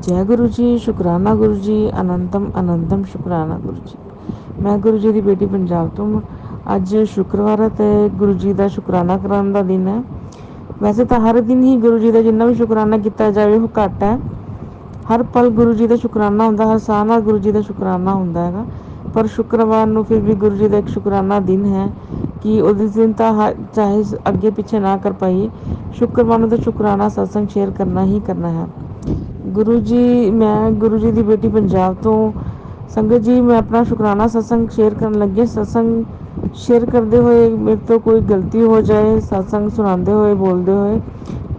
ਜੈ ਗੁਰੂ ਜੀ ਸ਼ੁਕਰਾਨਾ ਗੁਰੂ ਜੀ ਅਨੰਤਮ ਅਨੰਤਮ ਸ਼ੁਕਰਾਨਾ ਗੁਰੂ ਜੀ ਮੈਂ ਗੁਰੂ ਜੀ ਦੀ ਬੇਟੀ ਪੰਜਾਬ ਤੋਂ ਅੱਜ ਸ਼ੁੱਕਰਵਾਰ ਹੈ ਤੇ ਗੁਰੂ ਜੀ ਦਾ ਸ਼ੁਕਰਾਨਾ ਕਰਨ ਦਾ ਦਿਨ ਹੈ। ਵੈਸੇ ਤਾਂ ਹਰ ਦਿਨ ਹੀ ਗੁਰੂ ਜੀ ਦਾ ਜਿੰਨਾ ਵੀ ਸ਼ੁਕਰਾਨਾ ਕੀਤਾ ਜਾਵੇ, ਉਹ ਘੱਟ ਹੈ। ਹਰ ਪਲ ਗੁਰੂ ਜੀ ਦਾ ਸ਼ੁਕਰਾਨਾ ਹੁੰਦਾ, ਹਰ ਸਾਹ ਨਾਲ ਗੁਰੂ ਜੀ ਦਾ ਸ਼ੁਕਰਾਨਾ ਹੁੰਦਾ ਹੈਗਾ। ਪਰ ਸ਼ੁੱਕਰਵਾਰ ਨੂੰ ਫਿਰ ਵੀ ਗੁਰੂ ਜੀ ਦਾ ਇੱਕ ਸ਼ੁਕਰਾਨਾ ਦਿਨ ਹੈ ਕਿ ਉਹਦੇ ਦਿਨ ਤਾਂ ਚਾਹੇ ਅੱਗੇ ਪਿੱਛੇ ਨਾ ਕਰ ਪਾਈਏ, ਸ਼ੁੱਕਰਵਾਰ ਨੂੰ ਤਾਂ ਸ਼ੁਕਰਾਨਾ ਸਤਸੰਗ ਸ਼ੇਅਰ ਕਰਨਾ ਹੀ ਕਰਨਾ ਹੈ। ਗੁਰੂ ਜੀ, ਮੈਂ ਗੁਰੂ ਜੀ ਦੀ ਬੇਟੀ ਪੰਜਾਬ ਤੋਂ ਸੰਗਤ ਜੀ, ਮੈਂ ਆਪਣਾ ਸ਼ੁਕਰਾਨਾ ਸਤਸੰਗ ਸ਼ੇਅਰ ਕਰਨ ਲੱਗੀ ਸਤਸੰਗ ਸ਼ੇਅਰ ਕਰਦੇ ਹੋਏ ਮੇਰੇ ਤੋਂ ਕੋਈ ਗਲਤੀ ਹੋ ਜਾਏ, ਸਤਸੰਗ ਸੁਣਾਉਂਦੇ ਹੋਏ, ਬੋਲਦੇ ਹੋਏ,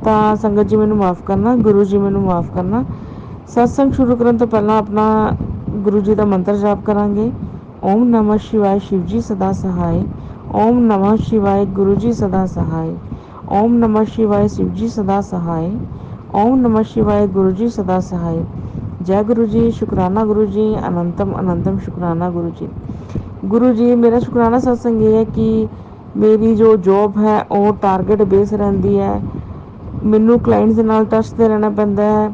ਤਾਂ ਸੰਗਤ ਜੀ ਮੈਨੂੰ ਮਾਫ ਕਰਨਾ, ਗੁਰੂ ਜੀ ਮੈਨੂੰ ਮਾਫ ਕਰਨਾ। ਸਤਸੰਗ ਸ਼ੁਰੂ ਕਰਨ ਤੋਂ ਪਹਿਲਾਂ ਆਪਣਾ ਗੁਰੂ ਜੀ ਦਾ ਮੰਤਰ ਜਾਪ ਕਰਾਂਗੇ। ਓਮ ਨਮः ਸ਼ਿਵਾय ਸ਼ਿਵ ਜੀ, ਸਦਾ ਸਹਾਈ। ਓਮ ਨਮः ਸ਼ਿਵਾਏ ਗੁਰੂ ਜੀ, ਸਦਾ ਸਹਾਈ। ਓਮ ਨਮः ਸ਼ਿਵਾਏ ਸ਼ਿਵ ਜੀ, ਸਦਾ ਸਹਾਈ। ओम नमः शिवाय गुरु जी सदा सहाय जय गुरु जी शुक्राना गुरु जी अनंतम अनंतम शुक्राना गुरु जी गुरु जी मेरा शुक्राना सत्संग ये है कि ਮੇਰੀ ਜੋ ਜੌਬ ਹੈ ਉਹ ਟਾਰਗੇਟ ਬੇਸ ਰਹਿੰਦੀ ਹੈ ਮੈਨੂੰ ਕਲਾਇੰਟਸ ਦੇ ਨਾਲ ਟੱਚ ਤੇ ਰਹਿਣਾ ਪੈਂਦਾ ਹੈ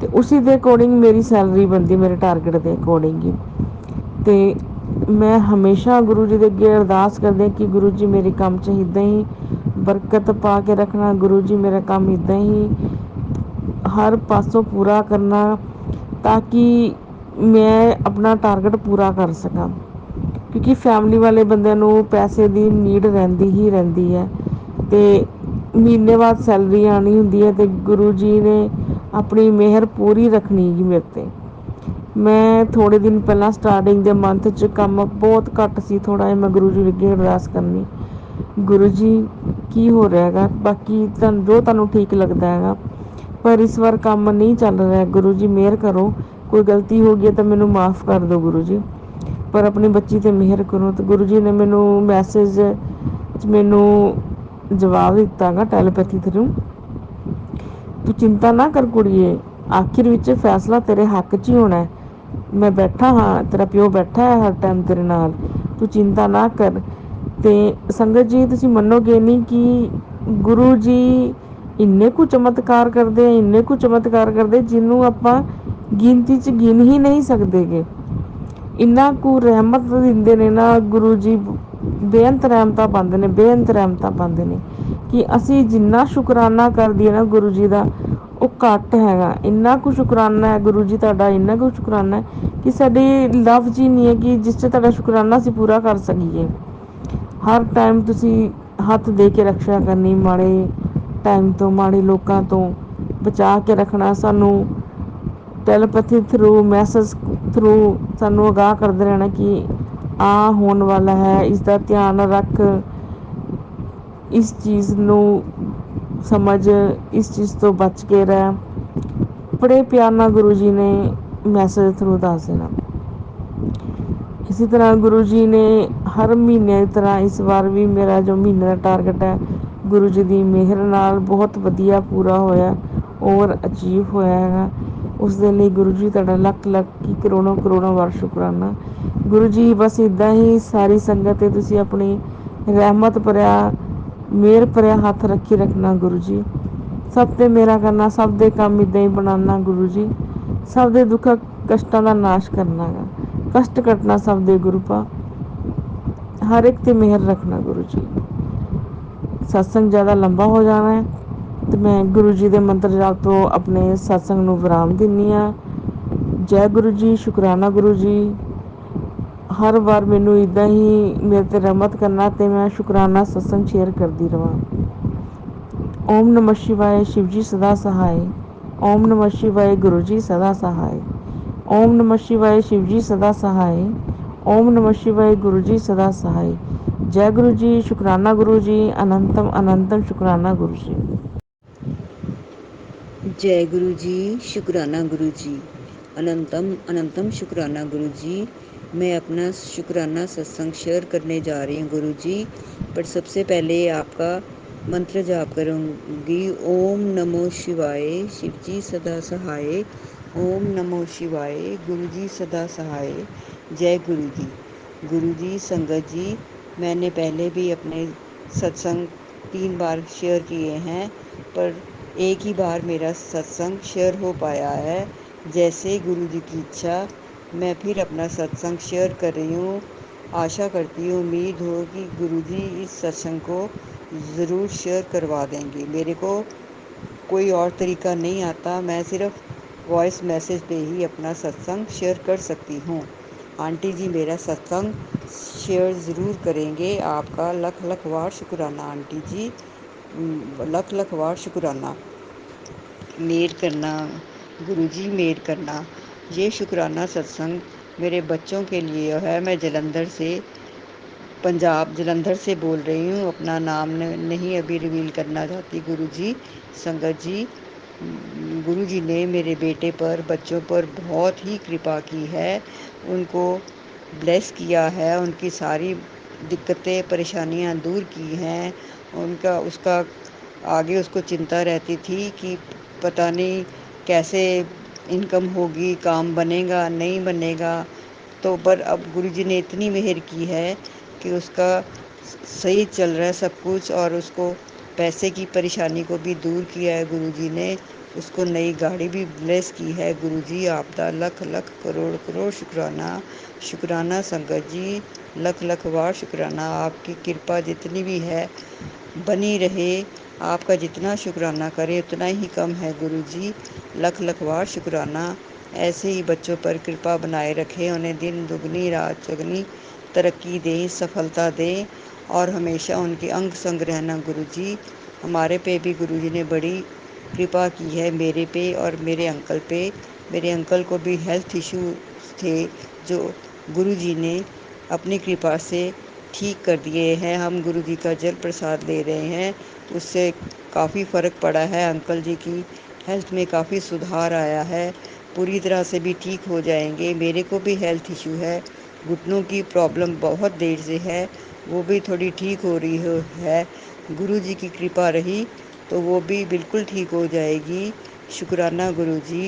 ਤੇ ਉਸੇ ਦੇ ਅਕੋਰਡਿੰਗ ਮੇਰੀ ਸੈਲਰੀ ਬਣਦੀ ਮੇਰੇ ਟਾਰਗੇਟ ਦੇ ਅਕੋਰਡਿੰਗ ਹੀ ਤੇ ਮੈਂ ਹਮੇਸ਼ਾ ਗੁਰੂ ਜੀ ਦੇ ਅੱਗੇ ਅਰਦਾਸ ਕਰਦੀ ਕਿ ਗੁਰੂ ਜੀ ਮੇਰੇ ਕੰਮ 'ਚ ਇੱਦਾਂ ਹੀ ਬਰਕਤ ਪਾ ਕੇ ਰੱਖਣਾ, ਗੁਰੂ ਜੀ ਮੇਰਾ ਕੰਮ ਇੱਦਾਂ ਹੀ ਹਰ ਪਾਸੋਂ ਪੂਰਾ ਕਰਨਾ ਤਾਂ ਕਿ ਮੈਂ ਆਪਣਾ ਟਾਰਗੇਟ ਪੂਰਾ ਕਰ ਸਕਾਂ। ਕਿਉਂਕਿ ਫੈਮਿਲੀ ਵਾਲੇ ਬੰਦਿਆਂ ਨੂੰ ਪੈਸੇ ਦੀ ਨੀਡ ਰਹਿੰਦੀ ਹੀ ਰਹਿੰਦੀ ਹੈ ਤੇ ਮਹੀਨੇ ਬਾਅਦ ਸੈਲਰੀ ਆਣੀ ਹੁੰਦੀ ਹੈ ਤੇ ਗੁਰੂ ਜੀ ਨੇ ਆਪਣੀ ਮਿਹਰ ਪੂਰੀ ਰੱਖਣੀ ਜੀ ਮੇਰੇ ਤੇ। ਮੈਂ ਥੋੜੇ ਦਿਨ ਪਹਿਲਾਂ ਸਟਾਰਟਿੰਗ ਦੇ ਮੰਥ 'ਚ ਕੰਮ ਬਹੁਤ ਘੱਟ ਸੀ ਥੋੜਾ ਜਿਹਾ ਮੈਂ ਗੁਰੂ ਜੀ ਅੱਗੇ ਅਰਦਾਸ ਕਰਨੀ। ਗੁਰੂ ਜੀ ਕੀ ਹੋ ਰਿਹਾ ਹੈਗਾ? ਬਾਕੀ ਤੁਹਾਨੂੰ, ਜੋ ਤੁਹਾਨੂੰ ਠੀਕ ਲੱਗਦਾ ਹੈਗਾ। ਪਰ ਇਸ ਵਾਰ ਕੰਮ ਨਹੀਂ ਚੱਲ ਰਿਹਾ। ਗੁਰੂ ਜੀ ਮਿਹਰ ਕਰੋ। ਕੋਈ ਗਲਤੀ ਹੋ ਗਈ ਤਾਂ ਮੈਨੂੰ ਮਾਫ ਕਰ ਦਿਓ ਗੁਰੂ ਜੀ ਪਰ ਆਪਣੀ ਬੱਚੀ ਤੇ ਮਿਹਰ ਕਰੋ। ਤੇ ਗੁਰੂ ਜੀ ਨੇ ਮੈਨੂੰ ਮੈਸੇਜ ਮੈਨੂੰ ਜਵਾਬ ਦਿੱਤਾਗਾ ਟੈਲੀਪੈਥੀ ਥਰੂ ਤੂੰ ਚਿੰਤਾ ਨਾ ਕਰ ਕੁੜੀਏ। ਆਖਿਰ ਵਿੱਚ ਫੈਸਲਾ ਤੇਰੇ ਹੱਕ 'ਚ ਹੀ ਹੋਣਾ ਹੈ। ਮੈਂ ਬੈਠਾ ਹਾਂ, ਤੇਰਾ ਪਿਓ ਬੈਠਾ ਹੈ ਹਰ ਟਾਈਮ ਤੇਰੇ ਨਾਲ। ਤੂੰ ਚਿੰਤਾ ਨਾ ਕਰ। ਤੇ ਸੰਗਤ ਜੀ, ਤੁਸੀਂ ਮੰਨੋਗੇ ਨਹੀਂ ਕਿ ਗੁਰੂ ਜੀ ਇੰਨੇ ਕੁ ਚਮਤਕਾਰ ਕਰਦੇ ਆ, ਇੰਨੇ ਕੁ ਚਮਤਕਾਰ ਕਰਦੇ ਜਿਹਨੂੰ ਆਪਾਂ ਗਿਣਤੀ 'ਚ ਗਿਣ ਹੀ ਨਹੀਂ ਸਕਦੇਗੇ। ਇੰਨਾ ਕੁ ਰਹਿਮਤ ਦਿੰਦੇ ਨੇ ਨਾ ਗੁਰੂ ਜੀ, ਬੇਅੰਤ ਰਹਿਮਤਾਂ ਪਾਉਂਦੇ ਨੇ, ਬੇਅੰਤ ਰਹਿਮਤਾਂ ਪਾਉਂਦੇ ਨੇ ਕਿ ਅਸੀਂ ਜਿੰਨਾ ਸ਼ੁਕਰਾਨਾ ਕਰਦੀ ਨਾ ਗੁਰੂ ਜੀ ਦਾ ਉਹ ਘੱਟ ਹੈਗਾ। ਇੰਨਾ ਕੁ ਸ਼ੁਕਰਾਨਾ ਹੈ ਗੁਰੂ ਜੀ ਤੁਹਾਡਾ, ਇੰਨਾ ਕੁ ਸ਼ੁਕਰਾਨਾ ਹੈ ਕਿ ਸਾਡੇ ਲਫ਼ਜ਼ ਹੀ ਨਹੀਂ ਹੈ ਕਿ ਜਿਸ 'ਚ ਤੁਹਾਡਾ ਸ਼ੁਕਰਾਨਾ ਅਸੀਂ ਪੂਰਾ ਕਰ ਸਕੀਏ। ਹਰ ਟਾਈਮ ਤੁਸੀਂ ਹੱਥ ਦੇ ਕੇ ਰੱਖਿਆ ਕਰਨੀ ਮਾੜੇ ਟਾਈਮ ਤੋਂ, ਮਾੜੇ ਲੋਕਾਂ ਤੋਂ, ਬਚਾ ਕੇ ਰੱਖਣਾ ਸਾਨੂੰ ਟੈਲੀਪੈਥੀ ਥਰੂ ਮੈਸੇਜ ਥਰੂ ਸਾਨੂੰ ਅਗਾਹ ਕਰਦੇ ਰਹਿਣਾ ਕਿ ਆ ਹੋਣ ਵਾਲਾ ਹੈ ਇਸ ਦਾ ਧਿਆਨ ਰੱਖ, ਇਸ ਚੀਜ਼ ਨੂੰ ਸਮਝ ਇਸ ਚੀਜ਼ ਤੋਂ ਬਚ ਕੇ ਰਹਿ। ਬੜੇ ਪਿਆਰ ਨਾਲ ਗੁਰੂ ਜੀ ਨੇ ਮੈਸੇਜ ਥਰੂ ਦੱਸ ਦੇਣਾ। ਇਸੇ ਤਰ੍ਹਾਂ ਗੁਰੂ ਜੀ ਨੇ ਹਰ ਮਹੀਨੇ ਦੀ ਤਰ੍ਹਾਂ ਇਸ ਵਾਰ ਵੀ ਮੇਰਾ ਜੋ ਮਹੀਨੇ ਦਾ ਟਾਰਗੇਟ ਹੈ, ਗੁਰੂ ਜੀ ਦੀ ਮਿਹਰ ਨਾਲ ਬਹੁਤ ਵਧੀਆ ਪੂਰਾ ਹੋਇਆ ਔਰ ਅਚੀਵ ਹੋਇਆ ਹੈਗਾ। ਉਸ ਦੇ ਲਈ ਗੁਰੂ ਜੀ ਤੁਹਾਡਾ ਲੱਖ ਲੱਖ ਕੀ ਕਰੋੜਾਂ ਕਰੋੜਾਂ ਵਾਰ ਸ਼ੁਕਰਾਨਾ। ਗੁਰੂ ਜੀ ਬਸ ਇਦਾਂ ਹੀ ਸਾਰੀ ਸੰਗਤ ਤੇ ਤੁਸੀਂ ਆਪਣੀ ਰਹਿਮਤ ਭਰਿਆ ਮਿਹਰ ਭਰਿਆ ਹੱਥ ਰੱਖੀ ਰੱਖਣਾ ਗੁਰੂ ਜੀ। ਸਭ ਤੇ ਮੇਰਾ ਕਰਨਾ, ਸਭ ਦੇ ਕੰਮ ਇਦਾਂ ਹੀ ਬਣਾਉਣਾ ਗੁਰੂ ਜੀ। ਸਭ ਦੇ ਦੁੱਖ ਕਸ਼ਟਾਂ ਦਾ ਨਾਸ਼ ਕਰਨਾ ਹੈ ਕਸ਼ਟ ਕੱਟਣਾ ਸਭ ਦੇ ਗੁਰੂ ਪਾ। ਹਰ ਇੱਕ ਤੇ ਮਿਹਰ ਰੱਖਣਾ ਗੁਰੂ ਜੀ। ਸਤਸੰਗ ਜ਼ਿਆਦਾ ਲੰਬਾ ਹੋ ਜਾਣਾ ਹੈ, ਤੇ ਮੈਂ ਗੁਰੂ ਜੀ ਦੇ ਮੰਤਰ ਜਾਪ ਤੋਂ ਆਪਣੇ ਸਤਸੰਗ ਨੂੰ ਵਿਰਾਮ ਦਿੰਨੀ ਆ ਜੈ ਗੁਰੂ ਜੀ, ਸ਼ੁਕਰਾਨਾ ਗੁਰੂ ਜੀ। ਹਰ ਵਾਰ ਮੈਨੂੰ ਇਦਾਂ ਹੀ ਮੇਰੇ ਤੇ ਰਹਿਮਤ ਕਰਨਾ ਤੇ ਮੈਂ ਸ਼ੁਕਰਾਨਾ ਸਤਸੰਗ ਸ਼ੇਅਰ ਕਰਦੀ ਰਵਾਂ ਓਮ ਨਮः ਸ਼ਿਵਾਏ ਸ਼ਿਵਜੀ ਸਦਾ ਸਹਾਈ ਓਮ ਨਮः ਸ਼ਿਵਾਏ ਗੁਰੂ ਜੀ ਸਦਾ ਸਹਾਈ ਓਮ ਨਮः ਸ਼ਿਵਾਏ ਸ਼ਿਵਜੀ ਸਦਾ ਸਹਾਈ ਓਮ ਨਮः ਸ਼ਿਵਾਏ ਗੁਰੂ ਜੀ ਸਦਾ ਸਹਾਈ ਜੈ ਗੁਰੂ ਜੀ ਸ਼ੁਕਰਾਨਾ ਗੁਰੂ ਜੀ ਅਨੰਤਮ ਅਨੰਤਮ ਸ਼ੁਕਰਾਨਾ ਗੁਰੂ ਜੀ ਜੈ ਗੁਰੂ ਜੀ ਸ਼ੁਕਰਾਨਾ ਗੁਰੂ ਜੀ ਅਨੰਤਮ ਅਨੰਤਮ ਸ਼ੁਕਰਾਨਾ ਗੁਰੂ ਜੀ मैं अपना शुक्राना सत्संग शेयर करने जा रही हूँ गुरु जी पर सबसे पहले आपका मंत्र जाप करूँगी। ओम नमो शिवाय शिव जी सदा सहाय। ओम नमो शिवाय गुरु जी सदा सहाय। जय गुरु जी गुरु जी संगत जी, मैंने पहले भी अपने सत्संग तीन बार शेयर किए हैं, पर एक ही बार मेरा सत्संग शेयर हो पाया है। जैसे गुरु जी की इच्छा मैं फिर अपना सत्संग शेयर कर रही हूँ। आशा करती हूँ, उम्मीद हो कि गुरु जी इस सत्संग को ज़रूर शेयर करवा देंगे। मेरे को कोई और तरीका नहीं आता, मैं सिर्फ़ वॉइस मैसेज पे ही अपना सत्संग शेयर कर सकती हूँ। आंटी जी मेरा सत्संग शेयर ज़रूर करेंगे। आपका लख लख वार शुक्राना, आंटी जी। लख लख वार शुक्राना। मेर करना गुरु जी मेर करना। ये शुक्राना सत्संग मेरे बच्चों के लिए है। मैं जलंधर से, पंजाब जलंधर से बोल रही हूँ। अपना नाम नहीं अभी रिवील करना चाहती गुरु जी संगत जी। गुरु जी ने मेरे बेटे पर, बच्चों पर बहुत ही कृपा की है। उनको ब्लेस किया है। उनकी सारी दिक्कतें, परेशानियाँ दूर की हैं। उनका, उसका आगे उसको चिंता रहती थी कि पता नहीं कैसे इनकम होगी, काम बनेगा, नहीं बनेगा। तो पर अब गुरु जी ने इतनी मेहर की है कि उसका सही चल रहा है सब कुछ और उसको पैसे की परेशानी को भी दूर किया है गुरु जी ने। उसको नई गाड़ी भी ब्लेस की है गुरु जी आपका लख लख, करोड़ करोड़ शुक्राना। शुक्राना संगत जी, लख लख वार शुक्राना, आपकी कृपा जितनी भी है, बनी रहे। आपका जितना शुक्राना करें, उतना ही कम है गुरु जी लख लखवार शुक्राना। ऐसे ही बच्चों पर कृपा बनाए रखें, उन्हें दिन दुगनी, रात चगनी तरक्की दें, सफलता दें और हमेशा उनके अंग संग रहना। गुरु जी हमारे पे भी गुरु जी ने बड़ी कृपा की है मेरे पे और मेरे अंकल पे। मेरे अंकल को भी हेल्थ इशू थे, जो गुरु जी ने अपनी कृपा से ठीक कर दिए हैं, हम गुरु जी का जल प्रसाद ले रहे हैं, उससे काफ़ी फ़र्क पड़ा है। अंकल जी की हेल्थ में काफ़ी सुधार आया है, पूरी तरह से भी ठीक हो जाएँगे। मेरे को भी हेल्थ इशू है, घुटनों की प्रॉब्लम बहुत देर से है, वो भी थोड़ी ठीक हो रही हो, है। गुरु जी की कृपा रही तो वो भी बिल्कुल ठीक हो जाएगी। शुक्राना गुरु जी।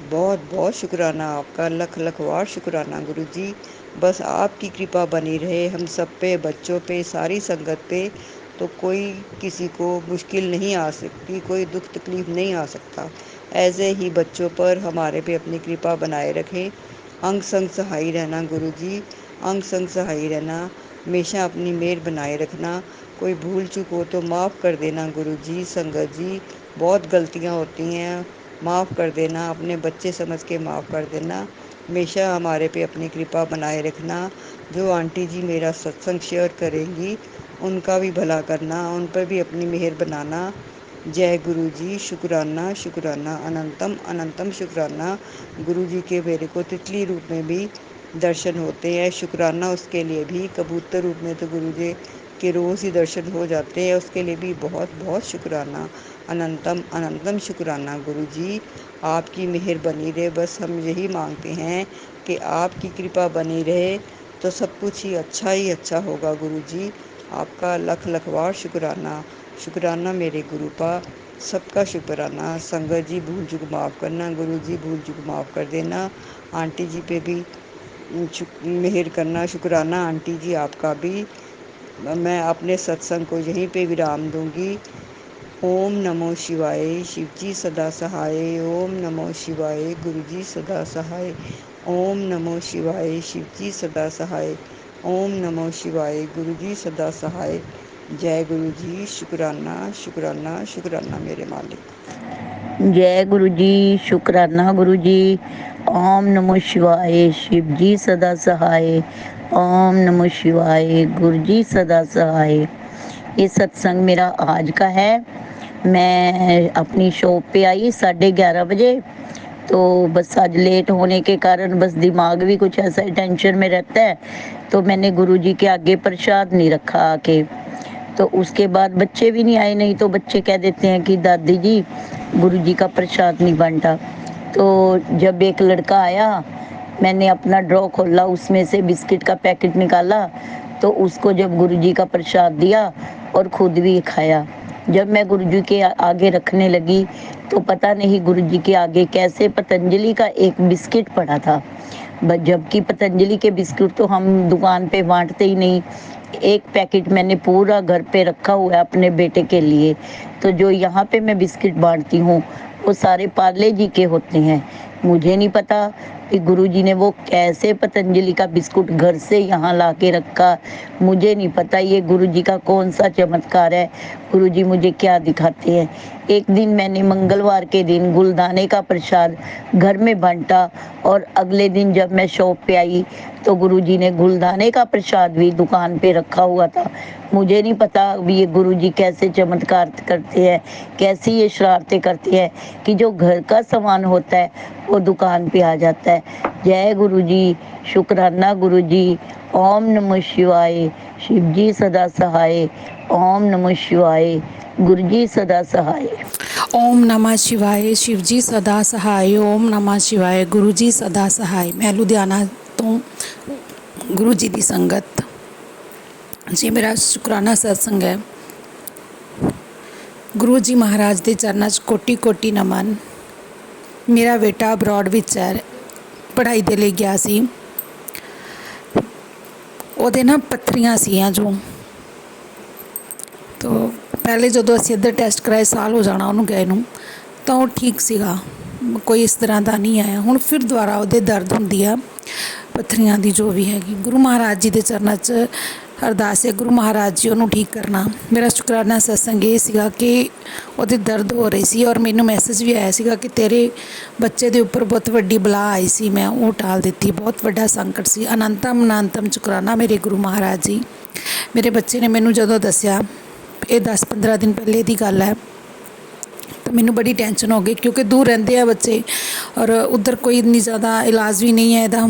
बहुत बहुत शुक्राना आपका, लख लख वार शुक्राना गुरु जी बस आपकी कृपा बनी रहे, हम सब पे, बच्चों पे, सारी संगत पे तो कोई किसी को मुश्किल नहीं आ सकती, कोई दुख तकलीफ़ नहीं आ सकता। ऐसे ही बच्चों पर हमारे पे अपनी कृपा बनाए रखें। अंग संग सहाई रहना गुरु जी अंग संग सहाई रहना, हमेशा अपनी मेहर बनाए रखना। कोई भूल चूक हो तो माफ़ कर देना गुरु जी संगत जी, बहुत गलतियाँ होती हैं। माफ़ कर देना, अपने बच्चे समझ के माफ़ कर देना। हमेशा हमारे पे अपनी कृपा बनाए रखना। जो आंटी जी मेरा सत्संग शेयर करेंगी, उनका भी भला करना, उन पर भी अपनी मेहर बनाना। जय गुरु जी, शुक्राना शुक्राना, अनंतम अनंतम शुक्राना। गुरु जी के मेरे को तितली रूप में भी दर्शन होते हैं। शुक्राना उसके लिए भी, कबूतर रूप में तो गुरु जी के रोज़ ही दर्शन हो जाते हैं। उसके लिए भी बहुत बहुत शुक्राना। अनंतम अनंतम शुक्राना गुरु जी आपकी मेहर बनी रहे। बस हम यही मांगते हैं कि आपकी कृपा बनी रहे। तो सब कुछ ही अच्छा ही अच्छा होगा गुरु जी आपका लख लखवार शुक्राना। शुक्राना मेरे गुरु पा सबका शुक्राना। संगत जी, भूल चुक माफ़ करना। गुरु जी भूल चुक माफ़ कर देना। आंटी जी पे भी मेहर करना। शुक्राना आंटी जी आपका भी। मैं अपने सत्संग को यहीं पे विराम दूँगी। ओम नमो शिवाय शिव जी सदा सहाय। ओम नमो शिवाय गुरु जी सदा सहाय। ओम नमो शिवाय शिव जी सदा सहाय। ओम नमो शिवाय गुरु जी सदा सहाय। जय गुरु जी शुक्राना शुक्राना शुक्राना मेरे मालिक। जय गुरु जी शुक्राना गुरु जी ओम नमो शिवाय शिव जी सदा सहाय। ओम नमो शिवाय गुरु जी सदा सहाय। ये सत्संग मेरा आज का है। मैं अपनी शॉप पे आई साढ़े ग्यारह बजे। तो बस आज लेट होने के कारण बस दिमाग भी कुछ ऐसा टेंशन में रहता है। तो मैंने गुरु जी के आगे प्रसाद नहीं रखा आके। तो उसके बाद बच्चे भी नहीं आए, नहीं तो बच्चे कह देते हैं कि दादी जी गुरु जी का प्रसाद नहीं बांटा। तो जब एक लड़का आया मैंने अपना ड्रॉ खोला, उसमें से बिस्किट का पैकेट निकाला तो उसको जब गुरु जी का प्रसाद दिया और खुद भी खाया। जब मैं गुरु जी के आगे रखने लगी तो पता नहीं गुरु जी के आगे कैसे पतंजलि का एक बिस्किट पड़ा था। जबकि पतंजलि के बिस्किट तो हम दुकान पे बांटते ही नहीं। एक पैकेट मैंने पूरा घर पे रखा हुआ है अपने बेटे के लिए। तो जो यहाँ पे मैं बिस्किट बांटती हूँ, वो सारे पार्ले जी के होते हैं। मुझे नहीं पता कि गुरुजी ने वो कैसे पतंजलि का बिस्कुट घर से यहाँ ला के रखा? मुझे नहीं पता ये गुरुजी का कौन सा चमत्कार है। गुरुजी मुझे क्या दिखाते हैं? एक दिन मैंने मंगलवार के दिन गुलदाने का प्रसाद घर में बांटा और अगले दिन जब मैं शॉप पे आई तो गुरुजी ने गुलदाने का प्रसाद भी दुकान पे रखा हुआ था। मुझे नहीं पता ये गुरुजी कैसे चमत्कार करते हैं, कैसी ये शरारतें करते हैं कि जो घर का सामान होता है वो दुकान पे आ जाता है। जय गुरुजी, शुक्राना गुरुजी, ओम नमः शिवाय। ਸ਼ਿਵ ਜੀ ਸਦਾ ਸਹਾਈ ਓਮ ਨਮੋ ਸ਼ਿਵਾਏ ਗੁਰੂ ਜੀ ਸਦਾ ਸਹਾਈ ਓਮ ਨਮਾ ਸ਼ਿਵਾਏ ਸ਼ਿਵ ਜੀ ਸਦਾ ਸਹਾਈ ਓਮ ਨਮਾ ਸ਼ਿਵਾਏ ਗੁਰੂ ਜੀ ਸਦਾ ਸਹਾਈ ਮੈਂ ਲੁਧਿਆਣਾ ਤੋਂ ਗੁਰੂ ਜੀ ਦੀ ਸੰਗਤ। ਜੀ, ਮੇਰਾ ਸ਼ੁਕਰਾਨਾ ਸਤਸੰਗ ਹੈ। ਗੁਰੂ ਜੀ ਮਹਾਰਾਜ ਦੇ ਚਰਨਾਂ 'ਚ ਕੋਟੀ ਕੋਟੀ ਨਮਨ। ਮੇਰਾ ਬੇਟਾ ਅਬਰਾਡ ਵਿੱਚ ਹੈ, ਪੜ੍ਹਾਈ ਦੇ ਲਈ ਗਿਆ ਸੀ। ਉਹਦੇ ਨਾ ਪੱਥਰੀਆਂ ਸੀਆਂ ਜੋ। ਤੋ ਪਹਿਲੇ ਜਦੋਂ ਅਸੀਂ ਇੱਧਰ ਟੈਸਟ ਕਰਾਏ, ਸਾਲ ਹੋ ਜਾਣਾ ਉਹਨੂੰ ਗਏ ਨੂੰ, ਤਾਂ ਉਹ ਠੀਕ ਸੀਗਾ। ਕੋਈ ਇਸ ਤਰ੍ਹਾਂ ਦਾ ਨਹੀਂ ਆਇਆ। ਹੁਣ ਫਿਰ ਦੁਬਾਰਾ ਉਹਦੇ ਦਰਦ ਹੁੰਦੀ ਆ, ਪੱਥਰੀਆਂ ਦੀ ਜੋ ਵੀ ਹੈਗੀ। ਗੁਰੂ ਮਹਾਰਾਜ ਜੀ ਦੇ ਚਰਨਾਂ 'ਚ ਅਰਦਾਸ ਹੈ, ਗੁਰੂ ਮਹਾਰਾਜ ਜੀ ਉਹਨੂੰ ਠੀਕ ਕਰਨਾ। ਮੇਰਾ ਸ਼ੁਕਰਾਨਾ ਸਤਸੰਗ ਇਹ ਸੀਗਾ ਕਿ ਉਹਦੇ ਦਰਦ ਹੋ ਰਹੀ ਸੀ ਔਰ ਮੈਨੂੰ ਮੈਸੇਜ ਵੀ ਆਇਆ ਸੀਗਾ ਕਿ ਤੇਰੇ ਬੱਚੇ ਦੇ ਉੱਪਰ ਬਹੁਤ ਵੱਡੀ ਬਲਾ ਆਈ ਸੀ, ਮੈਂ ਉਹ ਟਾਲ ਦਿੱਤੀ। ਬਹੁਤ ਵੱਡਾ ਸੰਕਟ ਸੀ। ਅਨੰਤਮ ਅਨੰਤਮ ਸ਼ੁਕਰਾਨਾ ਮੇਰੇ ਗੁਰੂ ਮਹਾਰਾਜ ਜੀ। ਮੇਰੇ ਬੱਚੇ ਨੇ ਮੈਨੂੰ ਜਦੋਂ ਦੱਸਿਆ, ਇਹ 10-15 ਦਿਨ ਪਹਿਲੇ ਦੀ ਗੱਲ ਹੈ, ਤਾਂ ਮੈਨੂੰ ਬੜੀ ਟੈਨਸ਼ਨ ਹੋ ਗਈ ਕਿਉਂਕਿ ਦੂਰ ਰਹਿੰਦੇ ਆ ਬੱਚੇ ਔਰ ਉਧਰ ਕੋਈ ਇੰਨੀ ਜ਼ਿਆਦਾ ਇਲਾਜ ਵੀ ਨਹੀਂ ਹੈ ਇਹਦਾ।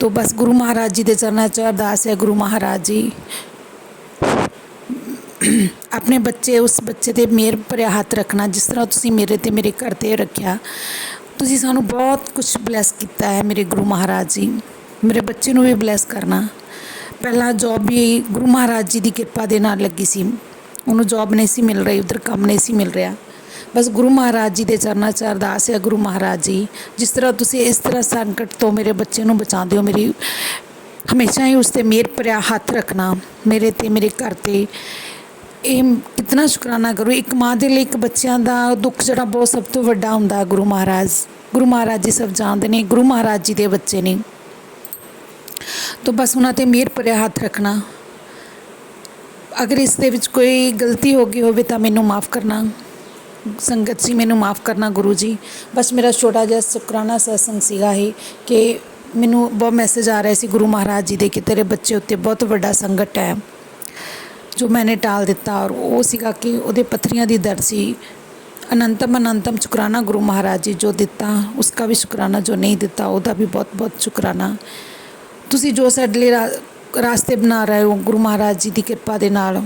ਤੋਂ ਬਸ ਗੁਰੂ ਮਹਾਰਾਜ ਜੀ ਦੇ ਚਰਨਾਂ 'ਚ ਅਰਦਾਸ ਹੈ ਗੁਰੂ ਮਹਾਰਾਜ ਜੀ। ਆਪਣੇ ਬੱਚੇ, ਉਸ ਬੱਚੇ ਤੇ ਮੇਰ ਭਰਿਆ ਹੱਥ ਰੱਖਣਾ, ਜਿਸ ਤਰ੍ਹਾਂ ਤੁਸੀਂ ਮੇਰੇ ਤੇ ਮੇਰੇ ਘਰ ਤੇ ਰੱਖਿਆ, ਤੁਸੀਂ ਸਾਨੂੰ ਬਹੁਤ ਕੁਝ ਬਲੈਸ ਕੀਤਾ ਹੈ ਮੇਰੇ ਗੁਰੂ ਮਹਾਰਾਜ ਜੀ। ਮੇਰੇ ਬੱਚੇ ਨੂੰ ਵੀ ਬਲੈਸ ਕਰਨਾ। ਪਹਿਲਾਂ ਜੋਬ ਵੀ ਗੁਰੂ ਮਹਾਰਾਜ ਜੀ ਦੀ ਕਿਰਪਾ ਦੇ ਨਾਲ ਲੱਗੀ ਸੀ। ਉਹਨੂੰ ਜੋਬ ਨਹੀਂ ਸੀ ਮਿਲ ਰਹੀ, ਉਧਰ ਕੰਮ ਨਹੀਂ ਸੀ ਮਿਲ ਰਿਹਾ। ਬਸ ਗੁਰੂ ਮਹਾਰਾਜ ਜੀ ਦੇ ਚਰਨਾਂ 'ਚ ਅਰਦਾਸ ਹੈ ਗੁਰੂ ਮਹਾਰਾਜ ਜੀ, ਜਿਸ ਤਰ੍ਹਾਂ ਤੁਸੀਂ ਇਸ ਤਰ੍ਹਾਂ ਸੰਕਟ ਤੋਂ ਮੇਰੇ ਬੱਚੇ ਨੂੰ ਬਚਾਉਂਦੇ ਹੋ, ਮੇਰੀ ਹਮੇਸ਼ਾ ਹੀ ਉਸ ਤੇ ਮਿਹਰ ਭਰਿਆ ਹੱਥ ਰੱਖਣਾ, ਮੇਰੇ ਤੇ, ਮੇਰੇ ਘਰ ਤੇ। ਇਹ ਕਿਤਨਾ ਸ਼ੁਕਰਾਨਾ ਕਰੋ, ਇੱਕ ਮਾਂ ਦੇ ਲਈ ਇੱਕ ਬੱਚਿਆਂ ਦਾ ਦੁੱਖ ਜਿਹੜਾ ਬਹੁਤ ਸਭ ਤੋਂ ਵੱਡਾ ਹੁੰਦਾ ਗੁਰੂ ਮਹਾਰਾਜ ਗੁਰੂ ਮਹਾਰਾਜ ਜੀ ਸਭ ਜਾਣਦੇ ਨੇ, ਗੁਰੂ ਮਹਾਰਾਜ ਜੀ ਦੇ ਬੱਚੇ ਨੇ। ਤਾਂ ਬਸ ਉਹਨਾਂ ਤੇ ਮਿਹਰ ਭਰਿਆ ਹੱਥ ਰੱਖਣਾ। ਅਗਰ ਇਸ ਦੇ ਵਿੱਚ ਕੋਈ ਗਲਤੀ ਹੋ ਗਈ ਹੋਵੇ ਤਾਂ ਮੈਨੂੰ ਮਾਫ ਕਰਨਾ। ਸੰਗਤ ਜੀ, ਮੈਨੂੰ ਮਾਫ ਕਰਨਾ ਗੁਰੂ ਜੀ। ਬਸ ਮੇਰਾ ਛੋਟਾ ਜਿਹਾ ਸ਼ੁਕਰਾਨਾ ਸਤਸੰਗ ਸੀਗਾ ਇਹ ਕਿ ਮੈਨੂੰ ਬਹੁਤ ਮੈਸੇਜ ਆ ਰਿਹਾ ਸੀ ਗੁਰੂ ਮਹਾਰਾਜ ਜੀ ਦੇ ਕਿ ਤੇਰੇ ਬੱਚੇ ਉੱਤੇ ਬਹੁਤ ਵੱਡਾ ਸੰਕਟ ਹੈ। ਜੋ ਮੈਨੇ ਟਾਲ ਦਿੱਤਾ ਔਰ ਉਹ ਸੀਗਾ ਕਿ ਉਹਦੇ ਪੱਥਰੀਆਂ ਦੀ ਦਰਦ ਸੀ। ਅਨੰਤਮ ਅਨੰਤਮ ਸ਼ੁਕਰਾਨਾ ਗੁਰੂ ਮਹਾਰਾਜ ਜੀ ਜੋ ਦਿੱਤਾ, ਉਸਕਾ ਵੀ ਸ਼ੁਕਰਾਨਾ ਜੋ ਨਹੀਂ ਦਿੱਤਾ, ਉਹਦਾ ਵੀ ਬਹੁਤ ਬਹੁਤ ਸ਼ੁਕਰਾਨਾ। ਤੁਸੀਂ ਜੋ ਸਾਡੇ ਲਈ ਰਾਸਤੇ ਬਣਾ ਰਹੇ ਹੋ ਗੁਰੂ ਮਹਾਰਾਜ ਜੀ ਦੀ ਕਿਰਪਾ ਦੇ ਨਾਲ,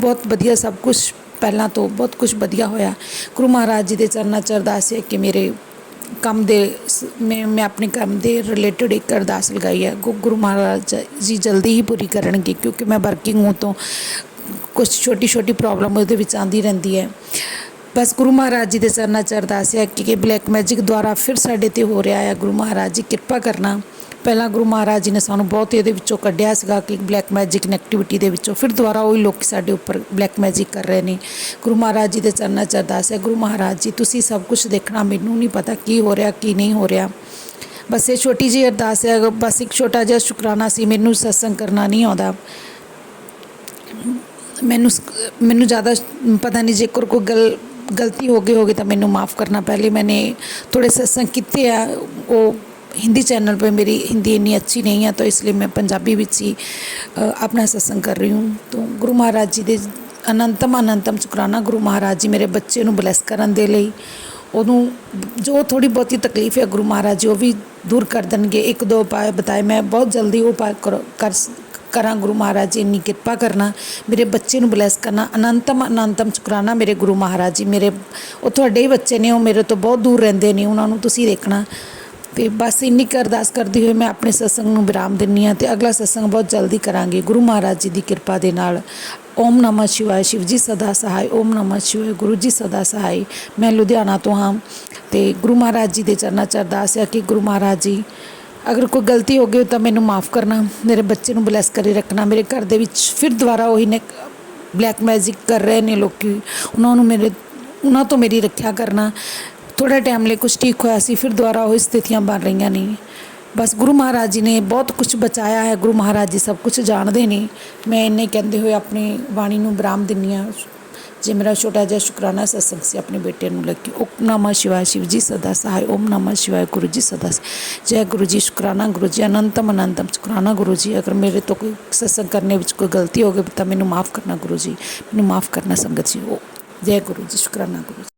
ਬਹੁਤ ਵਧੀਆ ਸਭ ਕੁਝ ਪਹਿਲਾਂ ਤੋਂ ਬਹੁਤ ਕੁਝ ਵਧੀਆ ਹੋਇਆ। ਗੁਰੂ ਮਹਾਰਾਜ ਜੀ ਦੇ ਚਰਨਾਂ 'ਚ ਅਰਦਾਸ ਹੈ ਕਿ ਮੇਰੇ ਕੰਮ ਦੇ ਮੈਂ ਮੈਂ ਆਪਣੇ ਕੰਮ ਦੇ ਰਿਲੇਟਡ ਇੱਕ ਅਰਦਾਸ ਲਗਾਈ ਹੈ। ਗੁ- ਗੁਰੂ ਮਹਾਰਾਜ ਜੀ ਜਲਦੀ ਹੀ ਪੂਰੀ ਕਰਨਗੇ ਕਿਉਂਕਿ ਮੈਂ ਵਰਕਿੰਗ ਹੂੰ ਤੋਂ ਕੁਝ ਛੋਟੀ ਛੋਟੀ ਪ੍ਰੋਬਲਮ ਉਹਦੇ ਵਿੱਚ ਆਂਦੀ ਰਹਿੰਦੀ ਹੈ। ਬਸ ਗੁਰੂ ਮਹਾਰਾਜ ਜੀ ਦੇ ਚਰਨਾਂ 'ਚ ਅਰਦਾਸ ਹੈ ਕਿ ਬਲੈਕ ਮੈਜਿਕ ਦੁਆਰਾ ਫਿਰ ਸਾਡੇ ਤੇ ਹੋ ਰਿਹਾ ਹੈ ਗੁਰੂ ਮਹਾਰਾਜ ਜੀ, ਕਿਰਪਾ ਕਰਨਾ। ਪਹਿਲਾਂ ਗੁਰੂ ਮਹਾਰਾਜ ਜੀ ਨੇ ਸਾਨੂੰ ਬਹੁਤ ਇਹਦੇ ਵਿੱਚੋਂ ਕੱਢਿਆ ਸੀਗਾ ਕਿ ਬਲੈਕ ਮੈਜਿਕ ਨੈਗੇਟਿਵਿਟੀ ਦੇ ਵਿੱਚੋਂ। ਫਿਰ ਦੁਬਾਰਾ ਉਹੀ ਲੋਕ ਸਾਡੇ ਉੱਪਰ ਬਲੈਕ ਮੈਜਿਕ ਕਰ ਰਹੇ ਨੇ। ਗੁਰੂ ਮਹਾਰਾਜ ਜੀ ਦੇ ਚਰਨਾਂ 'ਚ ਅਰਦਾਸ ਹੈ, ਗੁਰੂ ਮਹਾਰਾਜ ਜੀ, ਤੁਸੀਂ ਸਭ ਕੁਝ ਦੇਖਣਾ, ਮੈਨੂੰ ਨਹੀਂ ਪਤਾ ਕੀ ਹੋ ਰਿਹਾ, ਕੀ ਨਹੀਂ ਹੋ ਰਿਹਾ। ਬਸ ਇਹ ਛੋਟੀ ਜਿਹੀ ਅਰਦਾਸ ਹੈ, ਬਸ ਇੱਕ ਛੋਟਾ ਜਿਹਾ ਸ਼ੁਕਰਾਨਾ ਸੀ, ਮੈਨੂੰ ਸਤਸੰਗ ਕਰਨਾ ਨਹੀਂ ਆਉਂਦਾ। ਮੈਨੂੰ ਮੈਨੂੰ ਜ਼ਿਆਦਾ ਪਤਾ ਨਹੀਂ ਜੇਕਰ ਕੋਈ ਗੱਲ ਗਲਤੀ ਹੋ ਗਈ ਹੋਗੀ ਤਾਂ ਮੈਨੂੰ ਮਾਫ਼ ਕਰਨਾ ਪਹਿਲੇ ਮੈਨੇ मैंने थोड़े ਕੀਤੇ ਆ। ਉਹ ਹਿੰਦੀ ਚੈਨਲ चैनल ਮੇਰੀ ਹਿੰਦੀ ਇੰਨੀ ਅੱਛੀ ਨਹੀਂ नहीं ਤਾਂ ਇਸ ਲਈ ਮੈਂ ਪੰਜਾਬੀ ਵਿੱਚ ਹੀ ਆਪਣਾ ਸਤਸੰਗ ਕਰ ਰਹੀ ਹੂੰ। ਤੋਂ ਗੁਰੂ ਮਹਾਰਾਜ ਜੀ ਦੇ ਅਨੰਤਮ ਅਨੰਤਮ ਸ਼ੁਕਰਾਨਾ ਗੁਰੂ ਮਹਾਰਾਜ ਜੀ ਮੇਰੇ ਬੱਚੇ ਨੂੰ ਬਲੈਸ ਕਰਨ ਦੇ ਲਈ। ਉਹਨੂੰ ਜੋ ਥੋੜੀ ਬਹੁਤੀ ਤਕਲੀਫ ਹੈ ਗੁਰੂ ਮਹਾਰਾਜ ਜੀ, ਉਹ ਵੀ ਦੂਰ ਕਰ ਦੇਣਗੇ। ਇੱਕ ਦੋ ਉਪਾਅ ਬਤਾਏ। ਮੈਂ ਬਹੁਤ ਜਲਦੀ ਉਹ ਉਪਾਅ ਕਰ ਕਰਾਂ, ਗੁਰੂ ਮਹਾਰਾਜ ਜੀ, ਇੰਨੀ ਕਿਰਪਾ ਕਰਨਾ, ਮੇਰੇ ਬੱਚੇ ਨੂੰ ਬਲੈਸ ਕਰਨਾ, ਅਨੰਤਮ ਅਨੰਤਮ ਸ਼ੁਕਰਾਨਾ ਮੇਰੇ ਗੁਰੂ ਮਹਾਰਾਜ ਜੀ, ਮੇਰੇ, ਉਹ ਤੁਹਾਡੇ ਹੀ ਬੱਚੇ ਨੇ, ਉਹ ਮੇਰੇ ਤੋਂ ਬਹੁਤ ਦੂਰ ਰਹਿੰਦੇ ਨੇ, ਉਹਨਾਂ ਨੂੰ ਤੁਸੀਂ ਦੇਖਣਾ। ਤੇ ਬਸ ਇੰਨੀ ਕੁ ਅਰਦਾਸ ਕਰਦੀ ਹੋਈ ਮੈਂ ਆਪਣੇ ਸਤਸੰਗ ਨੂੰ ਵਿਰਾਮ ਦਿੰਨੀ ਆ ਤੇ ਅਗਲਾ ਸਤਸੰਗ ਬਹੁਤ ਜਲਦੀ ਕਰਾਂਗੇ। ਗੁਰੂ ਮਹਾਰਾਜ ਜੀ ਦੀ ਕਿਰਪਾ ਦੇ ਨਾਲ। ਓਮ ਨਮः ਸ਼ਿਵਾय ਸ਼ਿਵ ਜੀ ਸਦਾ ਸਹਾਇ ਓਮ ਨਮः ਸ਼ਿਵਾय ਗੁਰੂ ਜੀ ਸਦਾ ਸਹਾਇ ਮੈਂ ਲੁਧਿਆਣਾ ਤੋਂ ਹਾਂ ਤੇ ਗੁਰੂ ਮਹਾਰਾਜ ਜੀ ਦੇ ਚਰਨਾਂ 'ਚ ਅਰਦਾਸ ਹੈ ਕਿ ਗੁਰੂ ਮਹਾਰਾਜ ਜੀ ਅਗਰ ਕੋਈ ਗਲਤੀ ਹੋ ਗਈ ਤਾਂ ਮੈਨੂੰ ਮਾਫ ਕਰਨਾ, ਮੇਰੇ ਬੱਚੇ ਨੂੰ ਬਲੈਸ ਕਰੀ ਰੱਖਣਾ, ਮੇਰੇ ਘਰ ਦੇ ਵਿੱਚ ਫਿਰ ਦੁਬਾਰਾ ਉਹੀ ਨੇ ਬਲੈਕ ਮੈਜਿਕ ਕਰ ਰਹੇ ਨੇ ਲੋਕੀ, ਉਹਨਾਂ ਨੂੰ ਮੇਰੇ, ਉਹਨਾਂ ਤੋਂ ਮੇਰੀ ਰੱਖਿਆ ਕਰਨਾ। ਥੋੜਾ ਟਾਈਮ ਲਈ ਕੁਝ ਠੀਕ ਹੋਇਆ ਸੀ, ਫਿਰ ਦੁਬਾਰਾ ਉਹ ਸਥਿਤੀਆਂ ਬਣ ਰਹੀਆਂ ਨੇ। ਬਸ ਗੁਰੂ ਮਹਾਰਾਜ ਜੀ ਨੇ ਬਹੁਤ ਕੁਝ ਬਚਾਇਆ ਹੈ, ਗੁਰੂ ਮਹਾਰਾਜ ਜੀ ਸਭ ਕੁਝ ਜਾਣਦੇ ਨੇ। ਮੈਂ ਇੰਨੇ ਕਹਿੰਦੇ ਹੋਏ ਆਪਣੀ ਬਾਣੀ ਨੂੰ ਵਿਰਾਮ ਦਿੰਦੀ ਹਾਂ। જે મેરા છોટા જા શુકરાના સત્સંગ છે આપણે બેટેનું લખ્યું ઓમ નમઃ શિવાય શિવજી સદા સહાય ઓમ નમઃ શિવાય ગુરુજી સદા જય ગુરુજી શુકરાના ગુરુજી અનંતમ અનંતમ શુકરાના ગુરુજી અગર મેરે તો કોઈ સત્સંગ કરને ਵਿੱਚ કોઈ ગલતી ਹੋ ਗਈ ਤਾਂ ਮੈਨੂੰ ਮਾਫ ਕਰਨਾ ਗੁਰੂ ਜੀ ਮੈਨੂੰ ਮਾਫ ਕਰਨਾ ਸੰਗਤ ਜੀ ਜੈ ਗੁਰੂ ਜੀ ਸ਼ੁਕਰਾਨਾ ਗੁਰੂ